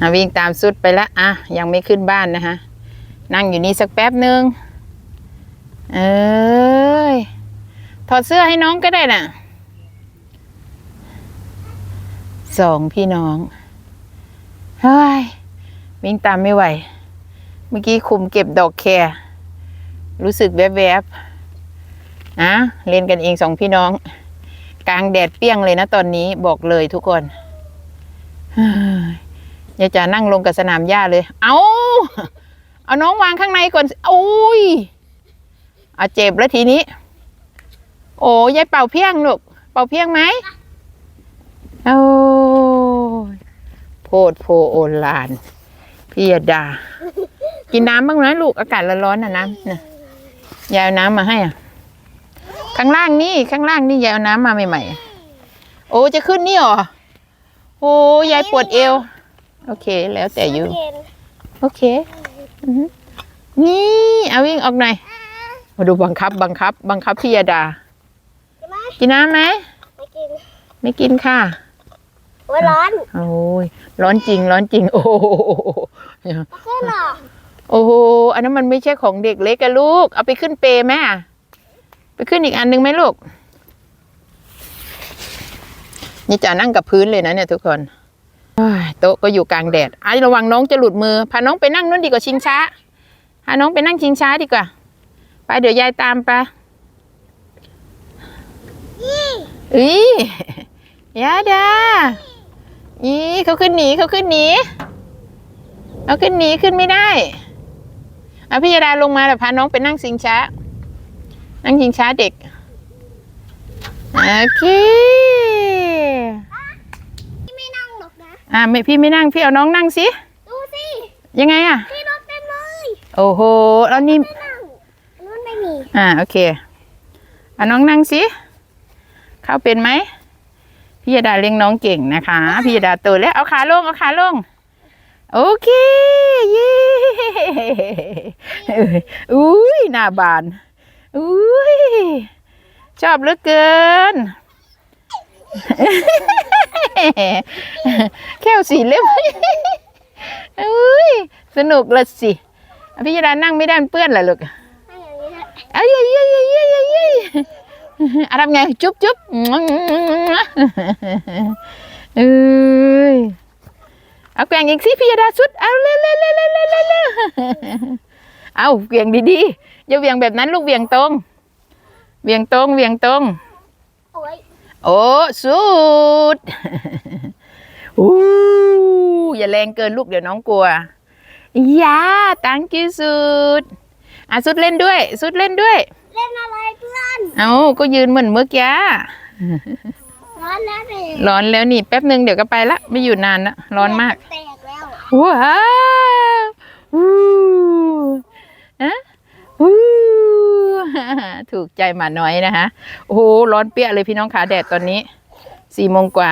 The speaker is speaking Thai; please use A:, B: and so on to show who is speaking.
A: อะวิ่งตามสุดไปละอะยังไม่ขึ้นบ้านนะคะนั่งอยู่นี่สักแป๊บหนึ่งเอ้ย ถอดเสื้อให้น้องก็ได้น่ะ สองพี่น้อง เฮ้ย วิ่งตามไม่ไหว เมื่อกี้คุมเก็บดอกแครรู้สึกแวบๆนะเล่นกันเองสองพี่น้อง กลางแดดเปรี้ยงเลยนะตอนนี้บอกเลยทุกคนเฮ้ ยายจ๋านั่งลงกับสนามหญ้าเลย เอาเอาน้องวางข้างในก่อนสิโอ้ยเอาเจ็บแล้วทีนี้ โอ้ยายเป่าเพียงลูกเป่าเพียงไหมโอ้ยโพดโพโอลานพี่ยดา กินน้ำบ้างนะลูกอากาศร้อนๆนะน้ำนะยายเอาน้ำมาให้อะ ข้างล่างนี่ข้างล่างนี่ยายเอาน้ำมาใหม่ๆ โอ้จะขึ้นนี่หรอ โอ้ยายปวดเอว โอเค แล้วแต่อยู่
B: เย็น
A: โอเคอือหือนี่เอาวิ่งออกหน่อยมาดูบังคับ บังคับ บังคับพี่ยดา
B: ใช่ไหม
A: กินน้ำไหม
B: ไม่กิน
A: ไม่กินค่ะ
B: โอ้ยร้อน
A: โอ้ย ร้อนจริง ร้อนจริง โอ้โห
B: ก็ขึ้นเหรอ
A: โอ้โห อันนั้นมันไม่ใช่ของเด็กเล็กอะลูก เอาไปขึ้นเปรย์ไหมอะไปขึ้นอีกอันหนึงไหมลูก นี่จะนั่งกับพื้นเลยนะเนี่ยทุกคน โต๊ะก็อยู่กลางแดดไอ้ระวังน้องจะหลุดมือ พาน้องไปนั่งนู่นดีกว่าชิงช้า พาน้องไปนั่งชิงช้าดีกว่า ไปเดี๋ยวยายตามไปอียาดาอีเขาขึ้นหนีเขาขึ้นหนีเขาขึ้นหนีขึ้นไม่ได้เอาพี่ยาดาลงมาแต่พาน้องไปนั่งชิงช้า นั่งชิงช้าเด็ก โอเค
B: อกนะ
A: อ่าไม่พี่ไม่นั่งพี่เอาน้องนั่งสิ
B: ดูสิ
A: ยังไงอะ
B: พี่รถเต็มเลย
A: โอ้โหแล้วนี่
B: ไม่นั่งนู่นไม่มี
A: อ่าโอเคเอาน้องนั่งสิ เข้าเป็นไหมพี่ยดาเลี้ยงน้องเก่งนะคะ พี่ยดาโตแล้วเอาขาลงเอาขาลง โอเคเย้เอ้ยอุ้ยหน้าบานอุ้ยชอบเหลือเกิน แค่สีเล็บอุ้ยสนุกละสิพี่ยดานั่งไม่ได้เปื้อนเหรอลูก
B: ให้อางนี้
A: เอ้ยเอ้เอ้ยเอ้ยเอ้ยเอ้ยเอ้ยอะทำไงจุ๊บจุ๊บเอ้ยเอาแกงอีกสิพี่ยดาสุดเอาเร็วเร็วเร็วเร็วเร็วเร็วเร็วเอาเวียงดีๆอย่าเวียงแบบนั้นลูกเวียงตรงเวียงตรงเวียงตรง
B: โอ้ย
A: โอ้สุดอู้อย่าแรงเกินลูกเดี๋ยวน้องกลัว อย่าตังกี้สุดอะสุดเล่นด้วย สุดเล่นด้วย
B: เล่นอะไรเพื่อน
A: เอาก็ยืนเหมือนเมื่อกี้
B: ร้อนแล้วเลย
A: ร้อนแล้วนี่แป๊บหนึ่งเดี๋ยวก็ไปละ ไม่อยู่นานละร้อนมาก
B: แตกแล้ว
A: ว้าวอู้อะอู้ ถูกใจหมาน้อยนะคะโอ้โหร้อนเปี้ยเลยพี่น้องขาแดดตอนนี้สี่โมงกว่า